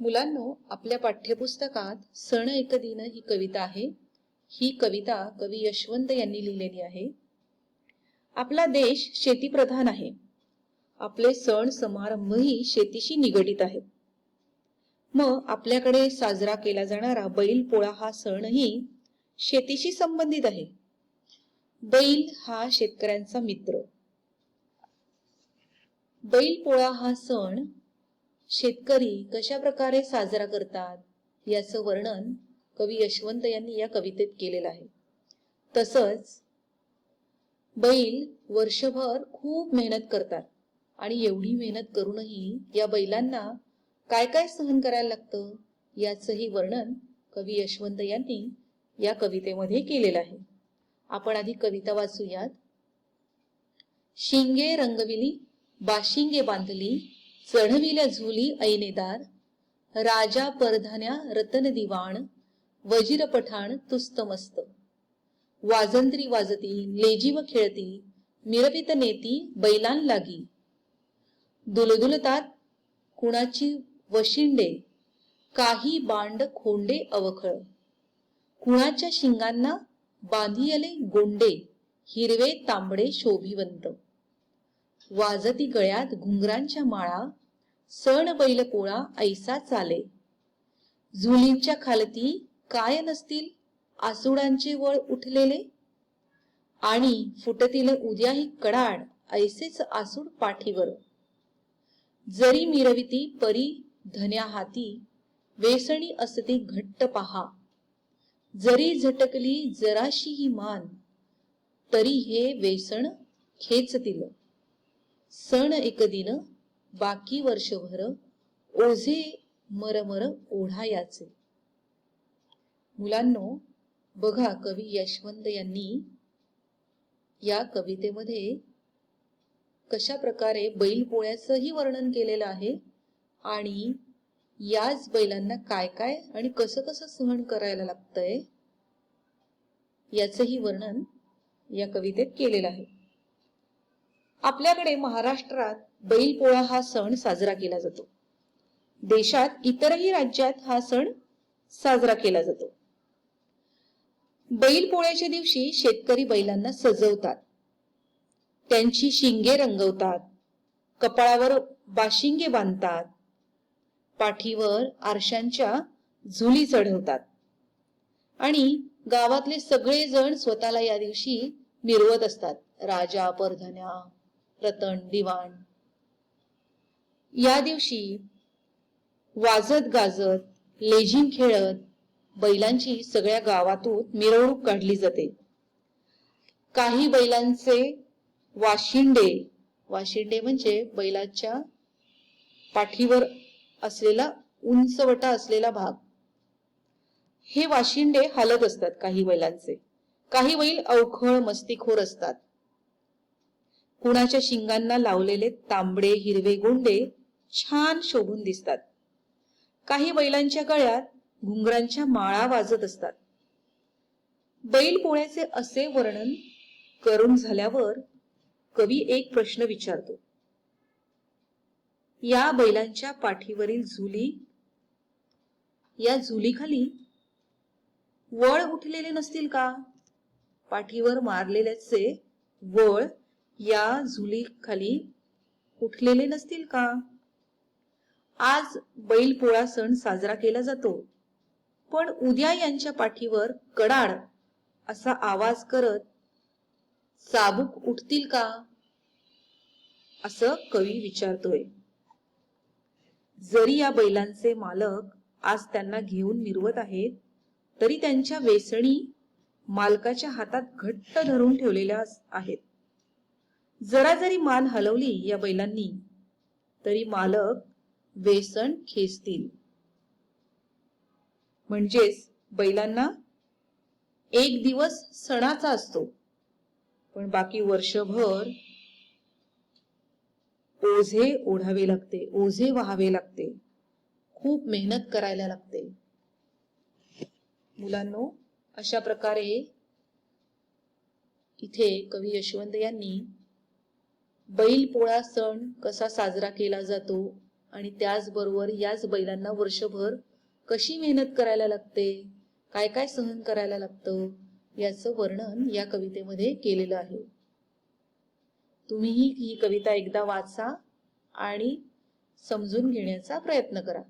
मुलांनो आपल्या पाठ्यपुस्तकात सण एक दिन ही कविता आहे. ही कविता कवी यशवंत यांनी लिहिलेली आहे. आपला देश शेतीप्रधान आहे. आपले सण समारंभही शेतीशी निगडित आहेत. मग आपल्याकडे साजरा केला जाणारा बैल पोळा हा सणही शेतीशी संबंधित आहे. बैल हा शेतकऱ्यांचा मित्र. बैल पोळा हा सण शेतकरी कशा प्रकारे साजरा करतात याचं वर्णन कवी यशवंत यांनी या कवितेत केलेलं आहे. तसंच बैल वर्षभर खूप मेहनत करतात आणि एवढी मेहनत करूनही या बैलांना काय काय सहन करायला लागतं याचंही वर्णन कवी यशवंत यांनी या कवितेमध्ये केलेलं आहे. आपण आधी कविता वाचूयात. शिंगे रंगविली बाशिंगे बांधली चढविल्या झुली ऐनेदार राजा परधान्या रतन दिवाण वजीर पठाण तुस्त मस्त. वाजंत्री वाजती लेजीव खेळती मिरपित नेती बैलान लागी. दुलदुलतात कुणाची वशिंडे काही बांड खोंडे अवखळ. कुणाच्या शिंगांना बांधियले गोंडे हिरवे तांबडे शोभिवंत. वाजती गळ्यात घुंगरांच्या माळा सण बैल पोळा ऐसा चाले. झुलींच्या खालती काय नसतील आसुडांचे वळ उठलेले? आणि फुटतील उद्याही कडाड ऐसेच आसूड पाठीवर. जरी मिरविती परी धन्या हाती वेसणी असते घट्ट पहा. जरी झटकली जराशी ही मान तरी हे वेसण खेचतील. सण एक दिन बाकी वर्षभर ओझे मरमर ओढा याचे मुलांनो बघा कवी यशवंत यांनी या कवितेमध्ये कशा प्रकारे बैल पोळ्याचंही वर्णन केलेलं आहे आणि याच बैलांना काय काय आणि कसं कसं सहन करायला लागतंय याचंही वर्णन या कवितेत केलेलं आहे. आपल्याकडे महाराष्ट्रात बैलपोळा हा सण साजरा केला जातो. देशात इतरही राज्यात हा सण साजरा केला जातो. बैलपोळ्याच्या दिवशी शेतकरी बैलांना सजवतात. त्यांची शिंगे रंगवतात. कपाळावर बाशिंगे बांधतात. पाठीवर आरशांच्या झुली चढवतात. आणि गावातले सगळेजण स्वतःला या दिवशी मिरवत असतात. राजा परधन्या रतन दिवाण. या दिवशी वाजत गाजत लेझिम खेळत बैलांची सगळ्या गावातून मिरवणूक काढली जाते. काही बैलांचे वाशिंडे वाशिंडे म्हणजे बैलाच्या पाठीवर असलेला उंचवटा असलेला भाग. हे वाशिंडे हालत असतात काही बैलांचे. काही बैल अवखळ मस्तीखोर असतात. कुणाच्या शिंगांना लावलेले तांबडे हिरवे गोंडे छान शोभून दिसतात. काही बैलांच्या गळ्यात घुंगरांच्या माळा वाजत असतात. बैल पोळ्याचे असे वर्णन करून झाल्यावर कवी एक प्रश्न विचारतो. या बैलांच्या पाठीवरील झुली या झुलीखाली वळ उठलेले नसतील का? पाठीवर मारलेल्याचे वळ या झुलीखाली उठलेले नसतील का? आज बैल पोळा सण साजरा केला जातो. पण उद्या यांच्या पाठीवर कडाड असा आवाज करत चाबूक उठतील का? असं कवी विचारतोय. जरी या बैलांचे मालक आज त्यांना घेऊन मिरवत आहेत तरी त्यांच्या वेसणी मालकाच्या हातात घट्ट धरून ठेवलेल्या आहेत. जरा जरी मान हलवली या बैलांनी तरी मालक वेसण खेचतील. म्हणजेच बैलांना एक दिवस सणाचा असतो पण बाकी वर्षभर ओझे ओढावे लागते ओझे व्हावे लागते खूप मेहनत करायला लागते. मुलांनो अशा प्रकारे इथे कवी यशवंत यांनी बैलपोळा सण कसा साजरा केला जातो आणि त्याचबरोबर याच बैलांना वर्षभर कशी मेहनत करायला लागते काय काय सहन करायला लागतं याचं वर्णन या कवितेमध्ये केलेलं आहे. तुम्हीही ही कविता एकदा वाचा आणि समजून घेण्याचा प्रयत्न करा.